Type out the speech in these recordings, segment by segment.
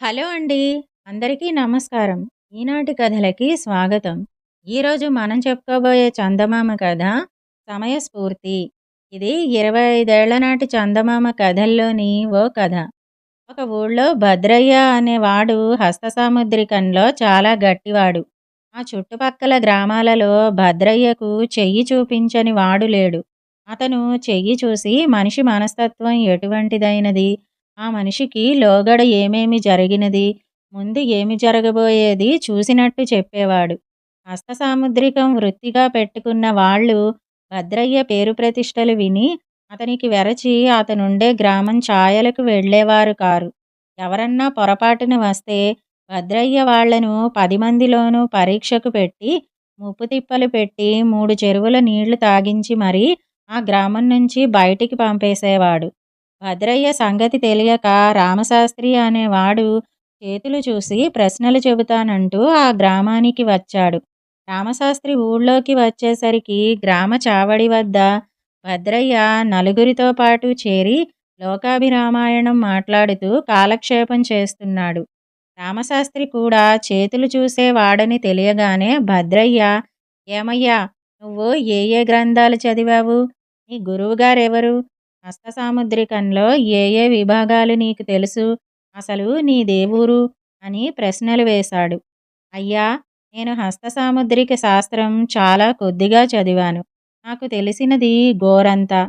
Hello అండి. అందరికీ నమస్కారం. ఈనాటి కథలకి స్వాగతం. ఈరోజు మనం చెప్పుకోబోయే చందమామ కథ సమయస్ఫూర్తి. ఇది ఇరవై ఐదేళ్ళ నాటి చందమామ కథల్లోని ఓ కథ. ఒక ఊళ్ళో భద్రయ్య అనేవాడు హస్తసాముద్రికంలో చాలా గట్టివాడు. ఆ చుట్టుపక్కల గ్రామాలలో భద్రయ్యకు చెయ్యి చూపించని వాడు లేడు. అతను చెయ్యి చూసి మనిషి మనస్తత్వం ఎటువంటిదైనది? ఆ మనిషికి లోగడ ఏమేమి జరిగినది ముందు ఏమి జరగబోయేది చూసినట్టు చెప్పేవాడు. హస్తసాముద్రికం వృత్తిగా పెట్టుకున్న వాళ్ళు భద్రయ్య పేరు ప్రతిష్టలు విని అతనికి వెరచి అతనుండే గ్రామం ఛాయలకు వెళ్ళేవారు కారు. ఎవరన్నా పొరపాటున వస్తే భద్రయ్య వాళ్ళను పది మందిలోనూ పరీక్షకు పెట్టి ముప్పు తిప్పలు పెట్టి మూడు చెరువుల నీళ్ళు తాగించి మరీ ఆ గ్రామం నుంచి బయటికి పంపేసేవాడు. భద్రయ్య సంగతి తెలియక రామశాస్త్రి అనేవాడు చేతులు చూసి ప్రశ్నలు చెబుతానంటూ ఆ గ్రామానికి వచ్చాడు. రామశాస్త్రి ఊళ్ళోకి వచ్చేసరికి గ్రామ చావడి వద్ద భద్రయ్య నలుగురితో పాటు చేరి లోకాభిరామాయణం మాట్లాడుతూ కాలక్షేపం చేస్తున్నాడు. రామశాస్త్రి కూడా చేతులు చూసేవాడని తెలియగానే భద్రయ్య ఏమయ్యా నువ్వు ఏ ఏ గ్రంథాలు చదివావు? నీ గురువుగారెవరు? హస్త సాముద్రికంలో ఏ ఏ విభాగాలు నీకు తెలుసు? అసలు నీ దేవురు అని ప్రశ్నలు వేశాడు. అయ్యా నేను హస్త సాముద్రిక శాస్త్రం చాలా కొద్దిగా చదివాను. నాకు తెలిసినది గోరంతా.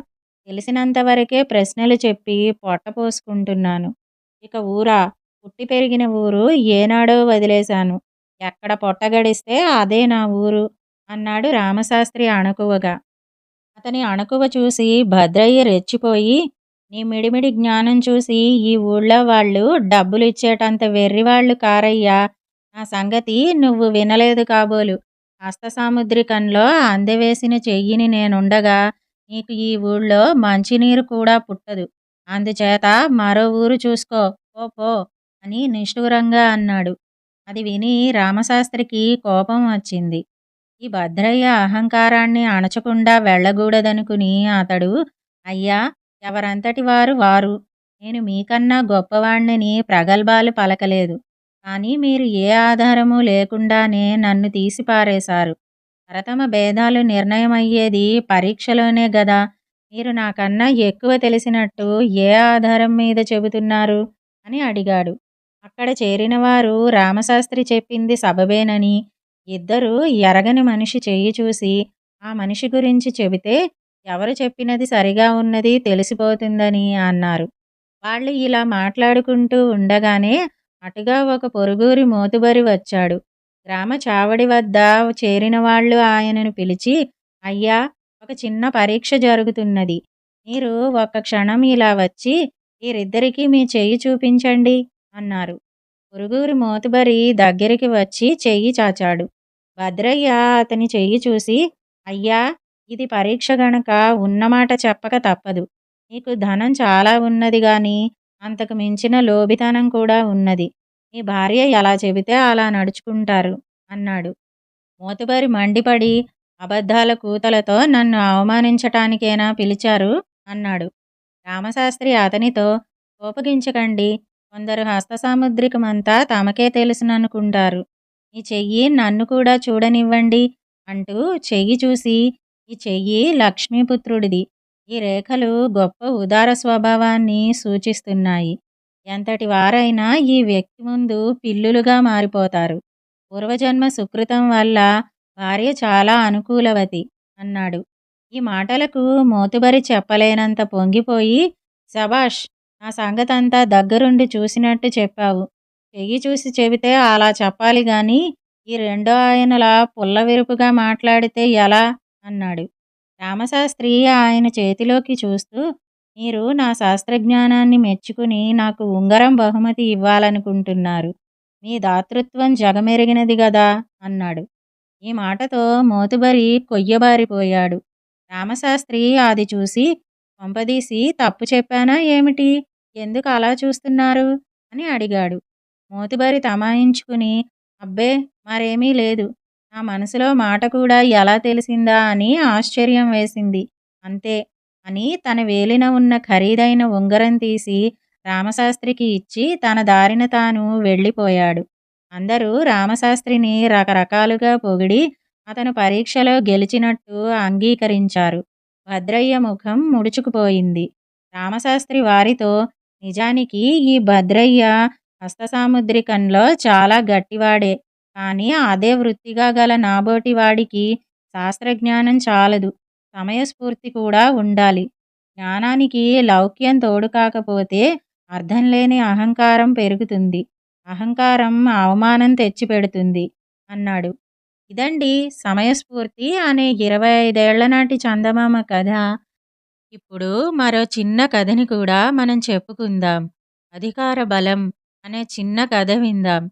తెలిసినంత వరకే ప్రశ్నలు చెప్పి పొట్టపోసుకుంటున్నాను ఇక ఊరా పుట్టి పెరిగిన ఊరు ఏనాడో వదిలేశాను. ఎక్కడ పొట్టగడిస్తే అదే నా ఊరు అన్నాడు రామశాస్త్రి అణకువగా. అతని అణకువ చూసి భద్రయ్య రెచ్చిపోయి నీ మిడిమిడి జ్ఞానం చూసి ఈ ఊళ్ళో వాళ్ళు డబ్బులు ఇచ్చేటంత వెర్రివాళ్ళు కారయ్యా. నా సంగతి నువ్వు వినలేదు కాబోలు. హస్తసాముద్రికంలో అందవేసిన చెయ్యిని నేనుండగా నీకు ఈ ఊళ్ళో మంచినీరు కూడా పుట్టదు. అందుచేత మరో ఊరు చూసుకో పో పో అని నిష్ఠూరంగా అన్నాడు. అది విని రామశాస్త్రికి కోపం వచ్చింది. ఈ భద్రయ్య అహంకారాన్ని అణచకుండా వెళ్ళకూడదనుకుని అతడు అయ్యా ఎవరంతటి వారు వారు. నేను మీకన్నా గొప్పవాణ్ణిని ప్రగల్భాలు పలకలేదు. కానీ మీరు ఏ ఆధారము లేకుండానే నన్ను తీసిపారేశారు. పారేశారు భేదాలు నిర్ణయమయ్యేది పరీక్షలోనే గదా. మీరు నాకన్నా ఎక్కువ తెలిసినట్టు ఏ ఆధారం మీద చెబుతున్నారు? అని అడిగాడు. అక్కడ చేరిన వారు రామశాస్త్రి చెప్పింది సబబేనని. ఇద్దరూ ఎరగని మనిషి చెయ్యి చూసి ఆ మనిషి గురించి చెబితే ఎవరు చెప్పినది సరిగా ఉన్నది తెలిసిపోతుందని అన్నారు. వాళ్ళు ఇలా మాట్లాడుకుంటూ ఉండగానే అటుగా ఒక పొరుగురి మోతుబరి వచ్చాడు. గ్రామ చావడి వద్ద చేరిన వాళ్ళు ఆయనను పిలిచి అయ్యా ఒక చిన్న పరీక్ష జరుగుతున్నది. మీరు ఒక్క క్షణం ఇలా వచ్చి వీరిద్దరికీ మీ చెయ్యి చూపించండి అన్నారు. పొరుగురి మోతుబరి దగ్గరికి వచ్చి చెయ్యి చాచాడు. భద్రయ్య అతని చెయ్యి చూసి అయ్యా ఇది పరీక్ష గనక ఉన్నమాట చెప్పక తప్పదు. నీకు ధనం చాలా ఉన్నది గాని అంతకు మించిన లోబితనం కూడా ఉన్నది. నీ భార్య ఎలా చెబితే అలా నడుచుకుంటారు అన్నాడు. మోతుబరి మండిపడి అబద్ధాల కూతలతో నన్ను అవమానించటానికేనా పిలిచారు అన్నాడు. రామశాస్త్రి అతనితో కోపగించకండి కొందరు హస్త సాముద్రికమంతా తమకే తెలుసుననుకుంటారు. ఈ చెయ్యి నన్ను కూడా చూడనివ్వండి అంటూ చెయ్యి చూసి ఈ చెయ్యి లక్ష్మీపుత్రుడిది. ఈ రేఖలు గొప్ప ఉదార స్వభావాన్ని సూచిస్తున్నాయి. ఎంతటి వారైనా ఈ వ్యక్తి ముందు పిల్లులుగా మారిపోతారు. పూర్వజన్మ సుకృతం వల్ల భార్య చాలా అనుకూలవతి అన్నాడు. ఈ మాటలకు మోతుబరి చెప్పలేనంత పొంగిపోయి సబాష్ నా సంగతంతా దగ్గరుండి చూసినట్టు చెప్పావు. చెయ్యి చూసి చెబితే అలా చెప్పాలి గాని ఈ రెండో ఆయనలా పుల్లవిరుపుగా మాట్లాడితే ఎలా? అన్నాడు. రామశాస్త్రి ఆయన చేతిలోకి చూస్తూ మీరు నా శాస్త్రజ్ఞానాన్ని మెచ్చుకుని నాకు ఉంగరం బహుమతి ఇవ్వాలనుకుంటున్నారు. మీ దాతృత్వం జగమెరిగినది గదా? అన్నాడు. ఈ మాటతో మోతుబరి కొయ్యబారిపోయాడు. రామశాస్త్రి అది చూసి పంపదీసి తప్పు చెప్పానా ఏమిటి? ఎందుకు అలా చూస్తున్నారు? అని అడిగాడు. మోతుబరి తమాయించుకుని అబ్బే మరేమీ లేదు. నా మనసులో మాట కూడా ఎలా తెలిసిందా అని ఆశ్చర్యం వేసింది. అంతే అని తన వేలిన ఉన్న ఖరీదైన ఉంగరం తీసి రామశాస్త్రికి ఇచ్చి తన దారిన తాను వెళ్ళిపోయాడు. అందరూ రామశాస్త్రిని రకరకాలుగా పొగిడి అతను పరీక్షలో గెలిచినట్టు అంగీకరించారు. భద్రయ్య ముఖం ముడుచుకుపోయింది. రామశాస్త్రి వారితో నిజానికి ఈ భద్రయ్య హస్తసాముద్రికంలో చాలా గట్టివాడే. కానీ అదే వృత్తిగా గల నాబోటి వాడికి శాస్త్రజ్ఞానం చాలదు. సమయస్ఫూర్తి కూడా ఉండాలి. జ్ఞానానికి లౌక్యం తోడు కాకపోతే అర్థం లేని అహంకారం పెరుగుతుంది. అహంకారం అవమానం తెచ్చిపెడుతుంది అన్నాడు. ఇదండి సమయస్ఫూర్తి అనే ఇరవై ఐదేళ్ళ నాటి చందమామ కథ. ఇప్పుడు మరో చిన్న కథని కూడా మనం చెప్పుకుందాం. అధికార బలం అనే చిన్న కథ విందాం.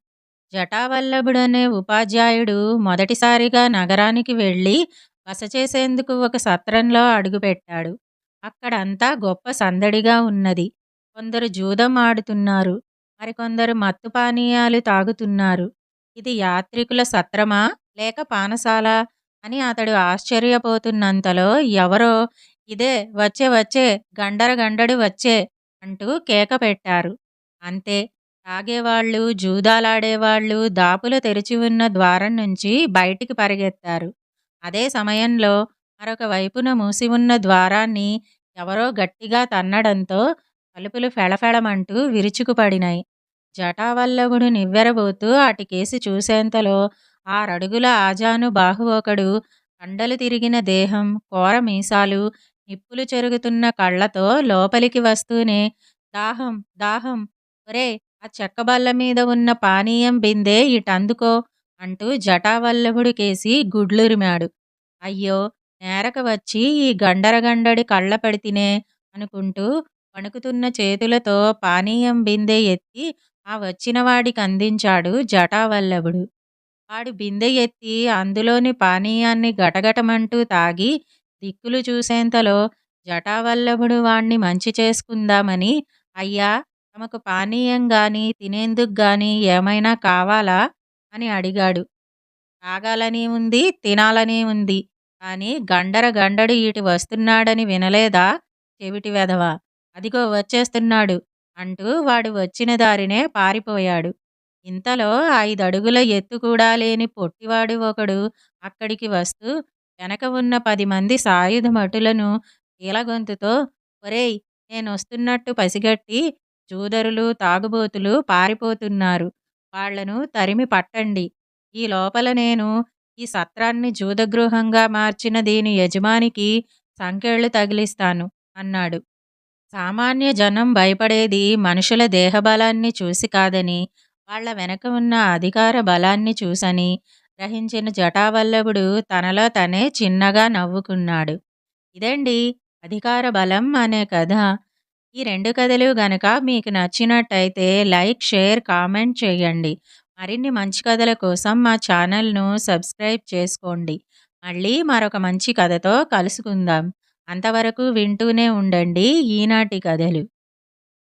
జటావల్లభుడు అనే ఉపాధ్యాయుడు మొదటిసారిగా నగరానికి వెళ్ళి బస చేసేందుకు ఒక సత్రంలో అడుగుపెట్టాడు. అక్కడంతా గొప్ప సందడిగా ఉన్నది. కొందరు జూదం ఆడుతున్నారు. మరికొందరు మత్తు పానీయాలు తాగుతున్నారు. ఇది యాత్రికుల సత్రమా? లేక పానసాల? అని అతడు ఆశ్చర్యపోతున్నంతలో ఎవరో ఇదే వచ్చే వచ్చే గండర గండడు వచ్చే అంటూ కేక పెట్టారు. అంతే తాగేవాళ్ళు జూదాలాడేవాళ్ళు దాపులు తెరిచి ఉన్న ద్వారం నుంచి బయటికి పరిగెత్తారు. అదే సమయంలో మరొక వైపున మూసి ఉన్న ద్వారాన్ని ఎవరో గట్టిగా తన్నడంతో తలుపులు ఫెళఫెళమంటూ విరుచుకుపడినాయి. జటావల్లభుడు నివ్వెరబోతూ అటుకేసి చూసేంతలో ఆరడుగుల ఆజాను బాహు ఒకడు కండలు తిరిగిన దేహం కోర మీసాలు నిప్పులు చెరుగుతున్న కళ్ళతో లోపలికి వస్తూనే దాహం దాహం ఒరే ఆ చెక్కబల్ల మీద ఉన్న పానీయం బిందే ఇటందుకో అంటూ జటావల్లభుడికేసి గుడ్లురిమాడు. అయ్యో నేరక వచ్చి ఈ గండరగండడి కళ్ళ పడితినే అనుకుంటూ వణుకుతున్న చేతులతో పానీయం బిందె ఎత్తి ఆ వచ్చిన వాడికి అందించాడు జటావల్లభుడు. వాడు బిందె ఎత్తి అందులోని పానీయాన్ని గటగటమంటూ తాగి దిక్కులు చూసేంతలో జటావల్లభుడు వాణ్ణి మంచి చేసుకుందామని అయ్యా తమకు పానీయం గాని తినేందుకు గాని ఏమైనా కావాలా? అని అడిగాడు. తాగాలని ఉంది తినాలని ఉంది కానీ గండర గండడు ఇటు వస్తున్నాడని వినలేదా? చెవిటి వెధవ అదిగో వచ్చేస్తున్నాడు అంటూ వాడు వచ్చిన దారినే పారిపోయాడు. ఇంతలో ఐదడుగుల ఎత్తు కూడా లేని పొట్టివాడు ఒకడు అక్కడికి వస్తూ వెనక ఉన్న పది మంది సాయుధ మటులను కీలగొంతుతో ఒరేయ్ నేనొస్తున్నట్టు పసిగట్టి జూదరులు తాగుబోతులు పారిపోతున్నారు. వాళ్ళను తరిమి పట్టండి. ఈ లోపల నేను ఈ సత్రాన్ని జూదగృహంగా మార్చిన దీని యజమానికి సంకెళ్ళు తగిలిస్తాను అన్నాడు. సామాన్య జనం భయపడేది మనుషుల దేహబలాన్ని చూసి కాదని వాళ్ళ వెనక ఉన్న అధికార బలాన్ని చూసని గ్రహించిన జటావల్లభుడు తనలో తనే చిన్నగా నవ్వుకున్నాడు. ఇదండి అధికార బలం అనే కథ. ఈ రెండు కథలు గనక మీకు నచ్చినట్టయితే లైక్ షేర్ కామెంట్ చేయండి. మరిన్ని మంచి కథల కోసం మా ఛానల్ను సబ్స్క్రైబ్ చేసుకోండి. మళ్ళీ మరొక మంచి కథతో కలుసుకుందాం. అంతవరకు వింటూనే ఉండండి ఈనాటి కథలు.